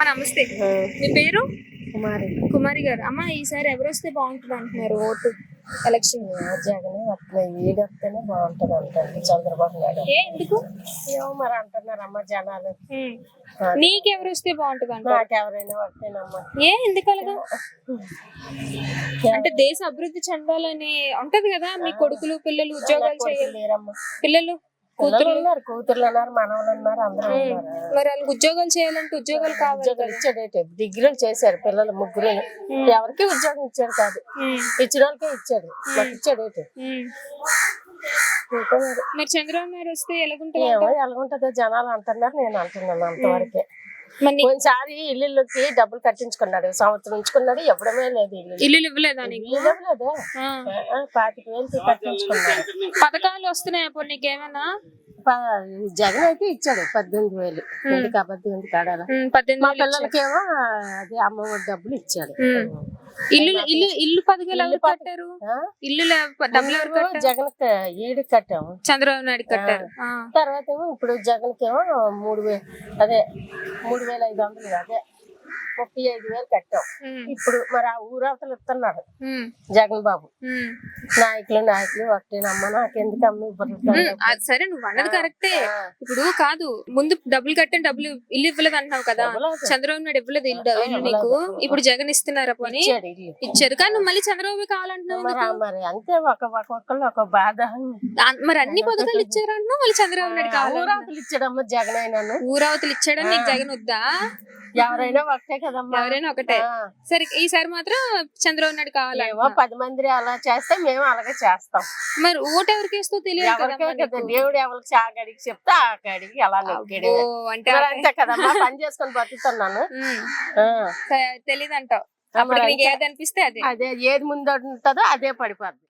నమస్తే. మీ పేరు? కుమారి. కుమారి గారు. అమ్మ ఈసారి ఎవరు వస్తే బాగుంటుంది అంటున్నారు? ఓటు ఎలక్షన్ జగన్ వస్తున్నాయి వీడు వస్తేనే బాగుంటది అంటుంది చంద్రబాబు నాయుడు. ఏ ఎందుకు? ఏమో మరి అంటున్నారు అమ్మ జనాలు. నీకెవరు వస్తే బాగుంటుంది అంట నాకెవరైనా వస్తేనమ్మా. ఏ ఎందుకు అలాగా అంటే దేశ అభివృద్ధి చెందాలని ఉంటది కదా మీ కొడుకులు పిల్లలు ఉద్యోగాలు చేయాలి. పిల్లలు? పిల్లలు. ఉన్నారు కూతుర్లు ఉన్నారు మనవలు ఉన్నారు అందరూ ఉన్నారు. మరి వాళ్ళకి ఉద్యోగాలు చేయాలంటే ఉద్యోగాలు కావాలి ఉద్యోగాలు ఇచ్చాడేటి డిగ్రీలు చేశారు పిల్లలు ముగ్గురు. ఎవరికి ఉద్యోగం ఇచ్చాడు కాదు. ఇచ్చిన వాళ్ళకే ఇచ్చాడు. మాకు ఇచ్చాడేటి ఉమ్. ఇంకా మరి. చంద్రబాబు నాయుడు వస్తే ఎలాగుంటుంది ఎలాగుంటుందో జనాలు అంటున్నారు నేను అంటున్నాను అంతవరకే. కొన్నిసారి ఇల్లుకి డబ్బులు కట్టించుకున్నాడు సంవత్సరం ఉంచుకున్నాడు ఇవ్వడమే లేదు ఇల్లు. ఇవ్వలేదా. ఇవ్వలేదే పాతిక వేలు కట్టించుకున్నాడు. పథకాలు వస్తున్నాయి అప్పుడు నీకేమైనా? జగన్ అయితే ఇచ్చాడు పద్దెనిమిది వేలు. ఎందుకు పద్దెనిమిది మా వేలు ఇచ్చారు. పిల్లలకేమో అది అమ్మఒడి డబ్బులు ఇచ్చాడు. ఇల్లు ఇల్లు ఇల్లు పథకాలు ఎవరు కట్టారు? ఇల్లు డబ్బులు ఎవరు కట్టారు? జగన్ ఈడి కట్టాము. చంద్రబాబు నాయుడు కట్టారు. తర్వాత ఏమో ఇప్పుడు జగన్ కేమో మూడు వేలు అదే మూడు వేల ఐదు వందలు అదే. ముప్పై ఐదు వేలు కట్టాం. ఇప్పుడు మరి ఆ ఊరవతలు ఇస్తున్నారు ఉమ్, జగన్ బాబు. నాయకులు నాయకులు ఒకటేనమ్మా నాకెందుకు అమ్మ ఇవ్వరు సరే నువ్వు అన్నది కరెక్టే. ఇప్పుడు కాదు ముందు డబ్బులు కట్టిన డబ్బులు ఇల్లు ఇవ్వలేదు అంటున్నావు కదా. చంద్రబాబు నాయుడు ఇవ్వలేదు ఇల్లు నీకు. ఇప్పుడు జగన్ ఇస్తున్నారా పోనీ? ఇచ్చారు. కానీ నువ్వు మళ్ళీ చంద్రబాబు కావాలంటున్నావు మరి అంతే ఒక ఒక్కొక్కళ్ళు ఒక బాధ. మరి అన్ని పథకాలు ఇచ్చారంటున్నావు మళ్ళీ చంద్రబాబు నాయుడు కావాలి ఊరవతలు ఇచ్చాడమ్మా జగన్ అయినాను. ఊరవతలు ఇచ్చాడని నీకు జగన్ వద్దా? ఎవరైనా ఒకటే కదమ్మా. ఎవరైనా ఒకటే. సరే ఈసారి మాత్రం చంద్రబాబు నాయుడు కావాలి పది మంది అలా చేస్తే మేము అలాగే చేస్తాం. మరి ఓటు ఎవరికి వేస్తూ తెలియదు. దేవుడు ఎవరికి ఆ గడికి చెప్తే ఆ గడికి అలా నొక్కాడు? అంటే అంతే కదమ్మా పని చేసుకొని బతుకుతున్నాను. తెలియదు అంటావు నీకు ఏది అనిపిస్తే అది. అదే ఏది ముందు ఉంటుందో అదే పడిపోద్ది.